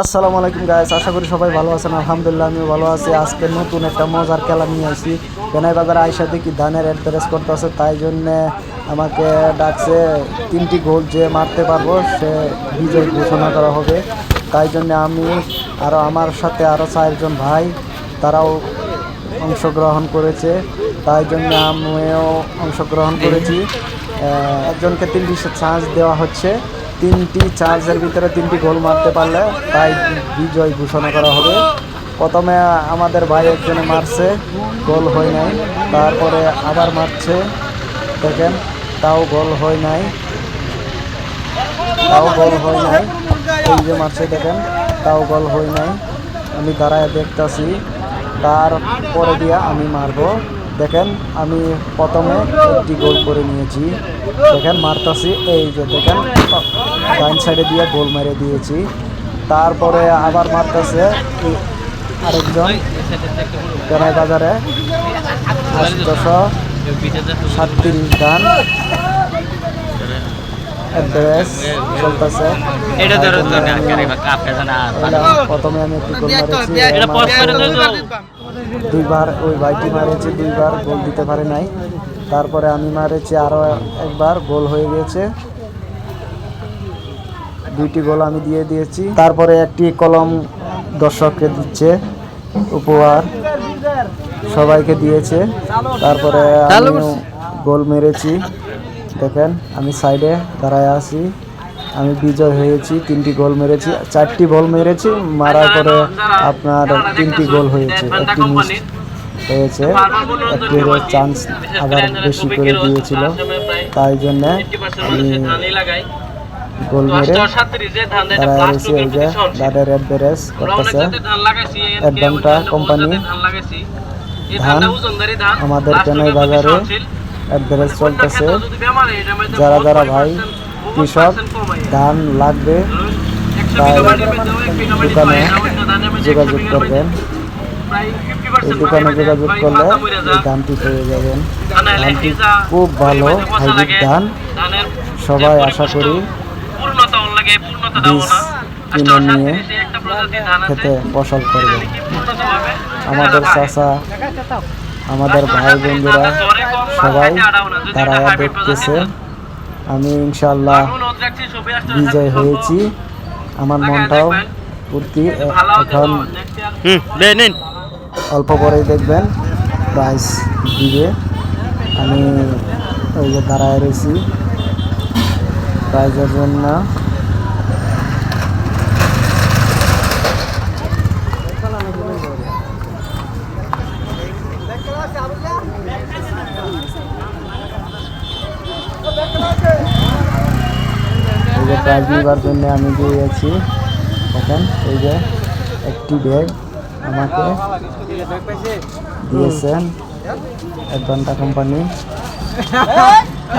আসসালামু আলাইকুম গাইস আশা করি সবাই ভালো আছেন। আলহামদুলিল্লাহ, আমিও ভালো আছি। আজকে নতুন একটা মজার খেলা নিয়ে আসি। বেনাই বাজারে আইসা দেখি ধানের অ্যাড্রেস করতেছে। তাই জন্যে আমাকে ডাকছে, তিনটি গোল যে মারতে পারব, সে বিজয় ঘোষণা করা হবে। তাই জন্যে আমি আরও আমার সাথে আরও চারজন ভাই, তারাও অংশগ্রহণ করেছে। তাই জন্য আমিও অংশগ্রহণ করেছি। একজনকে তিনটি চান্স দেওয়া হচ্ছে। তিনটি চার্জের ভিতরে তিনটি গোল মারতে পারলে তাই বিজয় ঘোষণা করা হবে। প্রথমে আমাদের ভাই একজনে মারছে, গোল হয় নাই। তারপরে আবার মারছে, দেখেন, তাও গোল হয় নাই। তাও গোল হয় নাই। এই যে মারছে, দেখেন, তাও গোল হয় নাই। আমি দাঁড়ায় দেখতাছি, তারপরে দিয়া আমি মারবো। দেখেন, আমি প্রথমে একটি গোল করে নিয়েছি। দেখেন, মারতাছি, এই যে দেখেন, ডাইন সাইডে দিয়ে গোল মেরে দিয়েছি। তারপরে আবার মারতেছে আরেকজন বাজারে। আটশোশো সাতত্রিশ গান অ্যাড্রেস চলতেছে। এটা ধরো তো না করে কাপ না প্রথমে আমি একটি গোল মারেছি। এটা পজ করে দাও দুইবার ওই ভাইটি মারেছে দুইবার গোল দিতে পারে নাই। তারপরে আমি মারেছি আরও একবার গোল হয়ে গেছে। দুইটি গোল আমি দিয়ে দিয়েছি। তারপরে একটি কলম দর্শককে দিচ্ছে উপহার সবাইকে দিয়েছে। তারপরে আমিও গোল মেরেছি। দেখেন, আমি সাইডে দাঁড়ায় আছি, আমি বিজয় হয়েছি, তিনটি গোল মেরেছি, চারটি গোল মেরেছি, মারার পরে আপনার তিনটি গোল হয়েছে, একটি মিস হয়েছে, একটি চান্স আবার বেশি করে দিয়েছিল, তাই জন্য আমি গোল মেরে তারা রয়েছে, এই যে দাদের অ্যাডভারেজ করতেছে। অ্যাডভান্টা কোম্পানি ধান, আমাদের কেনাই বাজারে অ্যাডভারেজ চলতেছে। যারা যারা ভাই কৃষক ধান লাগবে তাই দোকানে যোগাযোগ করবেন। এই দোকানে যোগাযোগ করলে এই ধানটি পেয়ে যাবেন। ধানটি খুব ভালো হাইব্রিড ধান। সবাই আশা করি বীজ কিনে নিয়ে খেতে ফসল করবে আমাদের চাষা আমাদের ভাই বন্ধুরা সবাই তারা দেখতেছে। আমি ইনশাল্লাহ বিজয় হয়েছি। আমার মনটাও ফুর্তি এখন হুম লে নিন। অল্প পরেই দেখবেন। প্রাইস দিবে। আমি ওই যে দাঁড়ায় রয়েছি। প্রাইজের জন্য প্রাইজ দিবার জন্য আমি গিয়েছি এখন এই যে একটি ব্যাগ আমাকে দিয়েছেন এক ঘণ্টা কোম্পানি